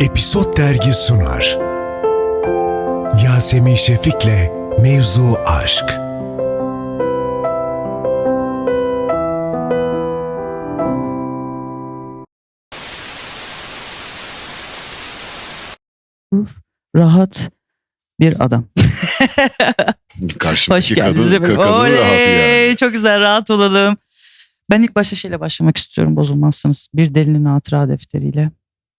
Episod Dergi sunar. Yasemin Şefik'le Mevzu Aşk. rahat bir adam. Hoş Karşımdaki geldiniz. kadın, kadın rahat yani. Çok güzel rahat olalım. Ben ilk başta şeyle başlamak istiyorum bozulmazsanız. Bir delinin hatıra defteriyle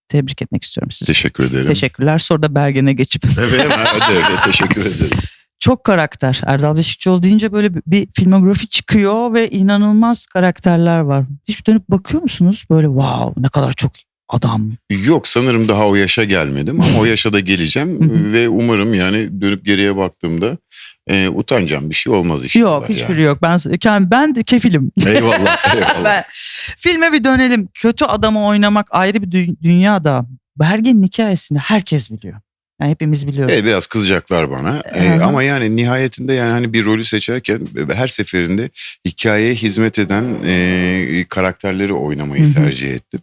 tebrik etmek istiyorum sizi. Teşekkür ederim. Teşekkürler. Sonra da Bergen'e geçip. Hadi, hadi, teşekkür ederim. Çok karakter. Erdal Beşikçioğlu deyince böyle bir- filmografi çıkıyor ve inanılmaz karakterler var. Hiç dönüp bakıyor musunuz? Böyle wow ne kadar çok adam. Yok sanırım daha o yaşa gelmedim ama o yaşa da geleceğim ve umarım yani dönüp geriye baktığımda e, utanacağım bir şey olmaz inşallah. Yok hiçbiri yani. yok. Ben kendim ben de kefilim. Eyvallah eyvallah. Ben- filme bir dönelim. Kötü adamı oynamak ayrı bir dü- dünya da. Bergen'in hikayesini herkes biliyor. Yani hepimiz biliyoruz. Evet biraz kızacaklar bana E, hı. ama yani nihayetinde yani hani bir rolü seçerken her seferinde hikayeye hizmet eden e, karakterleri oynamayı Hı hı. tercih ettim.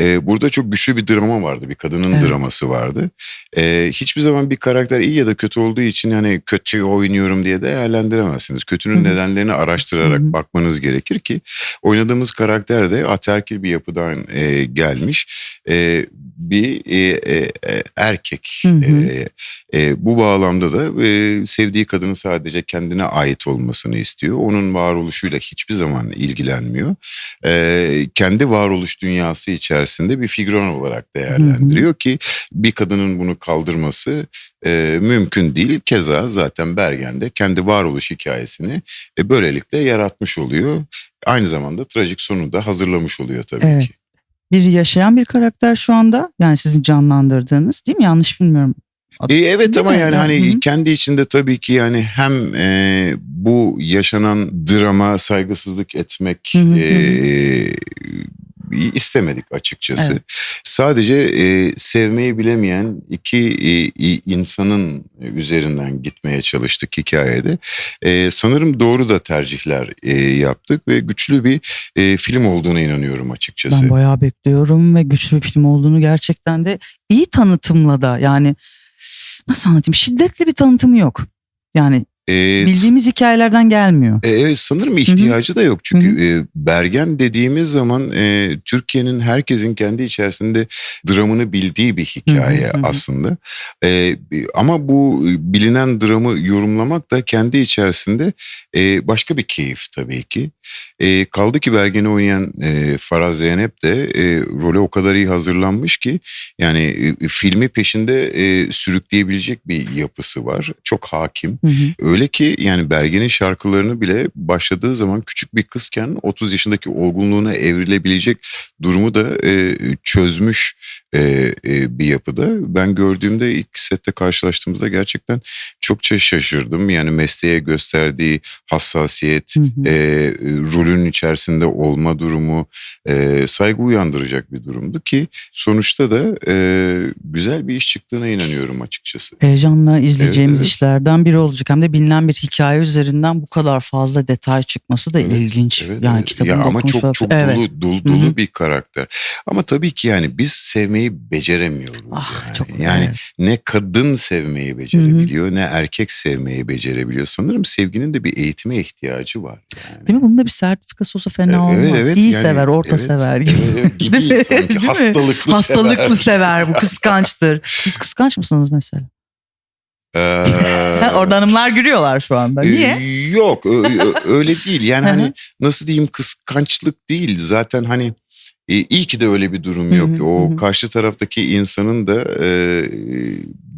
E, burada çok güçlü bir drama vardı bir kadının Evet. draması vardı. E, hiçbir zaman bir karakter iyi ya da kötü olduğu için hani kötü oynuyorum diye değerlendiremezsiniz. Kötünün Hı hı. nedenlerini araştırarak Hı hı. bakmanız gerekir ki oynadığımız karakter de aterkil bir yapıdan e, gelmiş e, bir e, e, e, erkek. Hı hı. E, e, bu bağlamda da e, sevdiği kadının sadece kendine ait olmasını istiyor. Onun varoluşuyla hiçbir zaman ilgilenmiyor. E, kendi varoluş dünyası içerisinde bir figüran olarak değerlendiriyor ki bir kadının bunu kaldırması e, mümkün değil. Keza zaten Bergen de kendi varoluş hikayesini e, böylelikle yaratmış oluyor. Aynı zamanda trajik sonu da hazırlamış oluyor tabii Evet. ki. Bir yaşayan bir karakter şu anda. Yani sizin canlandırdığınız değil mi? Yanlış bilmiyorum. E, evet Değil ama mi? yani Ya, hani hı hı. kendi içinde tabii ki yani hem e, bu yaşanan drama saygısızlık etmek e, istemedik açıkçası. Evet. Sadece e, sevmeyi bilemeyen iki e, insanın üzerinden gitmeye çalıştık hikayede. E, sanırım doğru da tercihler e, yaptık ve güçlü bir e, film olduğuna inanıyorum açıkçası. Ben bayağı bekliyorum ve güçlü bir film olduğunu gerçekten de iyi tanıtımla da yani nasıl anlatayım şiddetli bir tanıtımı yok. Yani E, bildiğimiz hikayelerden gelmiyor. E, Evet sanırım ihtiyacı da yok çünkü e, Bergen dediğimiz zaman e, Türkiye'nin herkesin kendi içerisinde dramını bildiği bir hikaye Hı hı, hı hı. aslında. E, ama bu bilinen dramı yorumlamak da kendi içerisinde e, başka bir keyif tabii ki. E, kaldı ki Bergen'i oynayan e, Farah Zeynep de e, role o kadar iyi hazırlanmış ki yani e, filmi peşinde e, sürükleyebilecek bir yapısı var. Çok hakim. Hı hı. Öyle ki yani Bergen'in şarkılarını bile başladığı zaman küçük bir kızken 30 yaşındaki olgunluğuna evrilebilecek durumu da e, çözmüş e, e, bir yapıda. Ben gördüğümde ilk sette karşılaştığımızda gerçekten çokça şaşırdım. Yani mesleğe gösterdiği hassasiyet, Hı hı. e, rolün içerisinde olma durumu e, saygı uyandıracak bir durumdu ki sonuçta da e, güzel bir iş çıktığına inanıyorum açıkçası. Heyecanla izleyeceğimiz Evet, evet. işlerden biri olacak. Hem de bilinen bir hikaye üzerinden bu kadar fazla detay çıkması da Evet, ilginç. Evet, yani evet. kitabın ya ama çok çok evet. dolu dolu, bir karakter. Ama tabii ki yani biz sevmeyi beceremiyoruz. Ah yani. çok yani evet. ne kadın sevmeyi becerebiliyor ne erkek sevmeyi becerebiliyor. Sanırım sevginin de bir eğitime ihtiyacı var. Yani. Değil mi? Bunun da bir sertifikası olsa fena olmaz. Evet, evet, İyi yani- sever, orta evet, sever gibi. evet, evet, gibi sanki. Hastalıklı, Hastalıklı sever. sever bu kıskançtır. Siz kıskanç mısınız mesela? Ee, Orada hanımlar gülüyorlar şu anda. Niye? Ee, Yok öyle değil. Yani hani nasıl diyeyim kıskançlık değil. Zaten hani e, iyi ki de öyle bir durum yok. o karşı taraftaki insanın da e,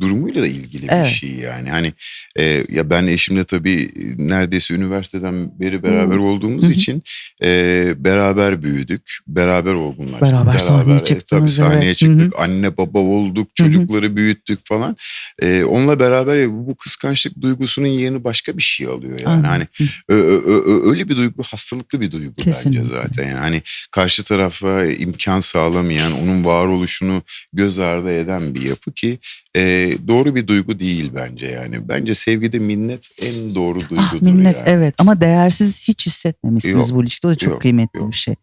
durumuyla da ilgili Evet. bir şey yani. Hani e, ya ben eşimle tabii neredeyse üniversiteden beri beraber olduğumuz Hı hı. için e, beraber büyüdük. Beraber olgunlaştık. Beraber sahneye e, Tabii sahneye evet. çıktık. Anne baba olduk. Çocukları büyüttük falan. E, onunla beraber bu kıskançlık duygusunun yerini başka bir şey alıyor yani. Anladım. Hani Ö- ö- ö- öyle bir duygu hastalıklı bir duygu Kesinlikle. bence zaten. Yani hani karşı tarafa imkan sağlamayan, onun varoluşunu göz ardı eden bir yapı ki e, doğru bir duygu değil bence yani. Bence sevgide minnet en doğru duygudur Ah minnet yani. evet ama değersiz hiç hissetmemişsiniz Yok, bu ilişkide. O da çok yok, kıymetli yok. bir şey.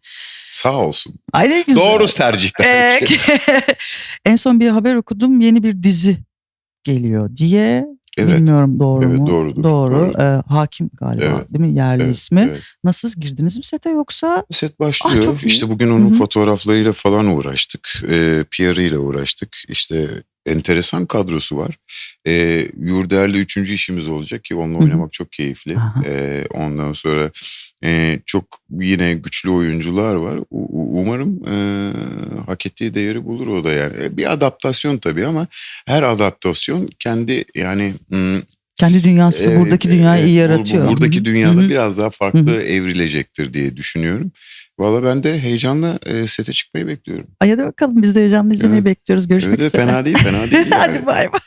Sağ olsun. Ay güzel. Doğru tercihler. Ee, en son bir haber okudum yeni bir dizi geliyor diye. evet. Bilmiyorum doğru Evet, mu? doğrudur, Doğru. doğru. Ee, hakim galiba Evet, değil mi yerli evet, ismi? evet. Nasıl girdiniz mi sete yoksa? Set başlıyor. Ah, iyi. işte bugün onun Hı hı. fotoğraflarıyla falan uğraştık. E, PR'ıyla uğraştık. İşte enteresan kadrosu var. E, Yurder'le üçüncü işimiz olacak ki onunla oynamak çok keyifli. E, ondan sonra e, çok yine güçlü oyuncular var. U- umarım e, hak ettiği değeri bulur o da yani. E, bir adaptasyon tabii ama her adaptasyon kendi yani hmm, Kendi dünyası Evet, buradaki dünyayı evet, iyi yaratıyor. Buradaki dünyada Hı hı. biraz daha farklı evrilecektir diye düşünüyorum. Valla ben de heyecanla e, sete çıkmayı bekliyorum. Ay hadi bakalım biz de heyecanla izlemeyi Evet. bekliyoruz. Görüşmek Evet, üzere. fena değil, fena değil. yani. hadi bay bay.